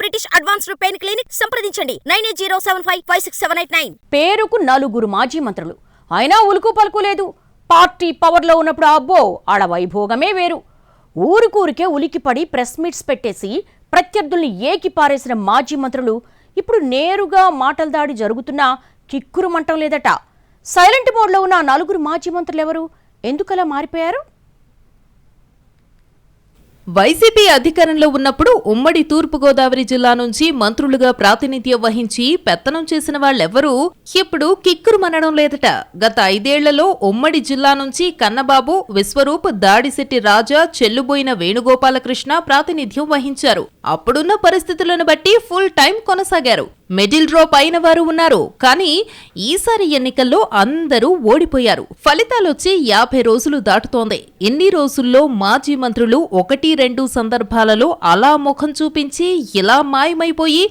British advanced pain clinic సంప్రదించండి. Nine eight zero seven five five six seven eight nine. పేరుకు నలుగురు మాజీ మంత్రులు. అయినా ఉలుకు పలుకు లేదు. పార్టీ పవర్లో ఉన్నప్పుడు అబ్బో ఆడ వైభోగమే వేరు. ఊరికూరికే ఉలికిపడి ప్రెస్ మీట్స్ పెట్టేసి ప్రత్యర్థుల్ని ఏకి పారేసిన మాజీ మంత్రులు ఇప్పుడు నేరుగా మాటల దాడి జరుగుతున్నా కిక్కురు మంటం లేదట. సైలెంట్ మోడ్లో ఉన్న నలుగురు మాజీ మంత్రులు ఎవరు? ఎందుకలా మారిపోయారు? వైసీపీ అధికారంలో ఉన్నప్పుడు ఉమ్మడి తూర్పుగోదావరి జిల్లా నుంచి మంత్రులుగా ప్రాతినిధ్యం వహించి పెత్తనం చేసిన వాళ్ళెవ్వరూ ఇప్పుడు కిక్కురు మనడం లేదట. గత ఐదేళ్ళలో ఉమ్మడి జిల్లా నుంచి కన్నబాబు విశ్వరూప్ దాడిశెట్టి రాజా చెల్లుబోయిన వేణుగోపాలకృష్ణ ప్రాతినిధ్యం వహించారు. అప్పుడున్న పరిస్థితులను బట్టి ఫుల్ టైం కొనసాగారు. మిడిల్ డ్రాప్ అయిన వారు ఉన్నారు. కానీ ఈసారి ఎన్నికల్లో అందరూ ఓడిపోయారు. ఫలితాలొచ్చి యాభై రోజులు దాటుతోంది. ఇన్ని రోజుల్లో మాజీ మంత్రులు ఒకటి రెండు సందర్భాలలో అలా ముఖం చూపించి ఇలా మాయమైపోయి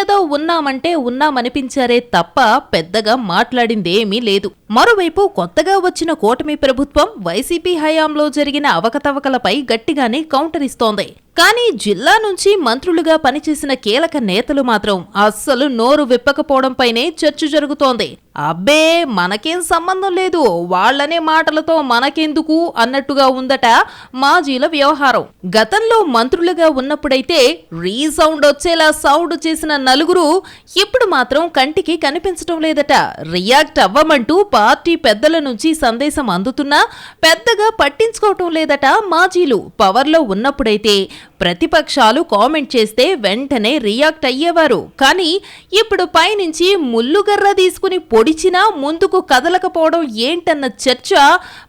ఏదో ఉన్నామంటే ఉన్నామనిపించారే తప్ప పెద్దగా మాట్లాడిందేమీ లేదు. మరోవైపు కొత్తగా వచ్చిన కూటమి ప్రభుత్వం వైసీపీ హయాంలో జరిగిన అవకతవకలపై గట్టిగానే కౌంటర్ ఇస్తోంది. కానీ జిల్లా నుంచి మంత్రులుగా పనిచేసిన కీలక నేతలు మాత్రం అస్సలు నోరు విప్పకపోవడంపైనే చర్చ జరుగుతోంది. అబ్బే మనకేం సంబంధం లేదు. వాళ్ళనే మాటలతో మనకెందుకు అన్నట్టుగా ఉందట మాజీల వ్యవహారం. గతంలో మంత్రులుగా ఉన్నప్పుడైతే రీసౌండ్ వచ్చేలా సౌండ్ చేసిన నలుగురు ఇప్పుడు మాత్రం కంటికి కనిపించడం లేదట. రియాక్ట్ అవ్వమంటూ పార్టీ పెద్దల నుంచి సందేశం అందుతున్నా పెద్దగా పట్టించుకోవటం లేదట మాజీలు. పవర్లో ఉన్నప్పుడైతే ప్రతిపక్షాలు కామెంట్ చేస్తే వెంటనే రియాక్ట్ అయ్యేవారు. కానీ ఇప్పుడు పైనుంచి ముల్లుగర్ర తీసుకుని పొడిచినా ముందుకు కదలకపోవడం ఏంటన్న చర్చ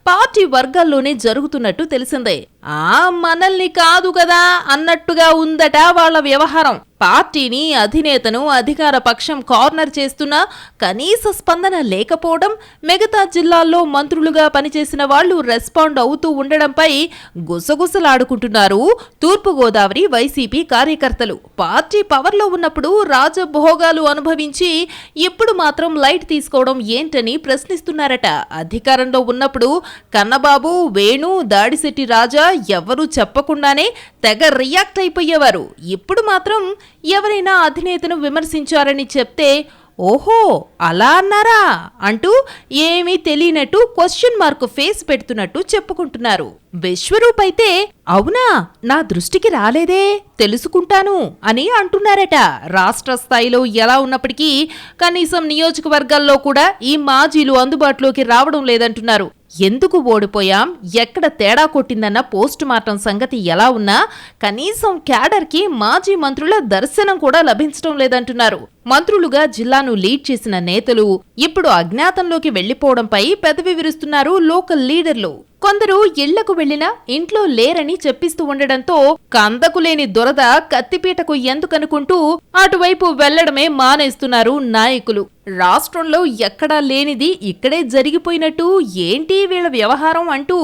పార్టీ వర్గాల్లోనే జరుగుతున్నట్టు తెలిసిందే. ఆ మనల్ని కాదు కదా అన్నట్టుగా ఉందట వాళ్ళ వ్యవహారం. పార్టీని అధినేతను అధికార పక్షం కార్నర్ చేస్తున్నా కనీస స్పందన లేకపోవడం మిగతా జిల్లాల్లో మంత్రులుగా పనిచేసిన వాళ్ళు రెస్పాండ్ అవుతూ ఉండడంపై గుసగుసలాడుకుంటున్నారు తూర్పుగోదావరి వైసీపీ కార్యకర్తలు. పార్టీ పవర్లో ఉన్నప్పుడు రాజభోగాలు అనుభవించి ఇప్పుడు మాత్రం లైట్ తీసుకోవడం ఏంటని ప్రశ్నిస్తున్నారట. అధికారంలో ఉన్నప్పుడు కన్నబాబు వేణు దాడిశెట్టి రాజా ఎవరూ చెప్పకుండానే తెగ రియాక్ట్ అయిపోయేవారు. ఇప్పుడు మాత్రం ఎవరైనా అధినేతను విమర్శించారని చెప్తే ఓహో అలా అన్నారా? అంటూ ఏమీ తెలియనట్టు క్వశ్చన్ మార్క్ ఫేస్ పెడుతున్నట్టు చెప్పుకుంటున్నారు. విశ్వరూప్ అయితే అవునా? నా దృష్టికి రాలేదే? తెలుసుకుంటాను అని అంటున్నారట. రాష్ట్ర స్థాయిలో ఎలా ఉన్నప్పటికీ కనీసం నియోజకవర్గాల్లో కూడా ఈ మాజీలు అందుబాటులోకి రావడం లేదంటున్నారు. ఎందుకు ఓడిపోయాం? ఎక్కడ తేడా కొట్టిందన్న పోస్ట్ మార్టం సంగతి ఎలా ఉన్నా కనీసం క్యాడర్కి మాజీ మంత్రుల దర్శనం కూడా లభించడం లేదంటున్నారు. మంత్రులుగా జిల్లాను లీడ్ చేసిన నేతలు ఇప్పుడు అజ్ఞాతంలోకి వెళ్ళిపోవడంపై పెదవి విరుస్తున్నారు లోకల్ లీడర్లు. కొందరు ఇళ్ళకు వెళ్ళినా ఇంట్లో లేరని చెప్పిస్తూ ఉండడంతో కందకు లేని దొరద కత్తిపీటకు ఎందుకనుకుంటూ అటువైపు వెళ్ళడమే మానేస్తున్నారు నాయకులు. రాష్ట్రంలో ఎక్కడా లేనిది ఇక్కడే జరిగిపోయినట్టు ఏంటి వీళ్ళ వ్యవహారం అంటూ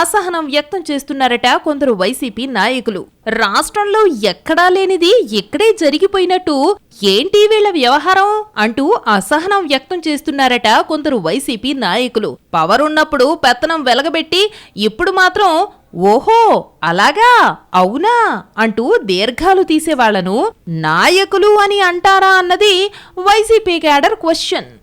అసహనం వ్యక్తం చేస్తున్నారట కొందరు వైసీపీ నాయకులు. రాష్ట్రంలో ఎక్కడా లేనిది ఇక్కడే జరిగిపోయినట్టు ఏంటి వీళ్ళ వ్యవహారం అంటూ అసహనం వ్యక్తం చేస్తున్నారట కొందరు వైసీపీ నాయకులు. పవర్ ఉన్నప్పుడు పెత్తనం వెలగబెట్టి ఇప్పుడు మాత్రం ఓహో అలాగా? అవునా? అంటూ దీర్ఘాలు తీసేవాళ్ళను నాయకులు అని అంటారా అన్నది వైసీపీ క్యాడర్ క్వశ్చన్.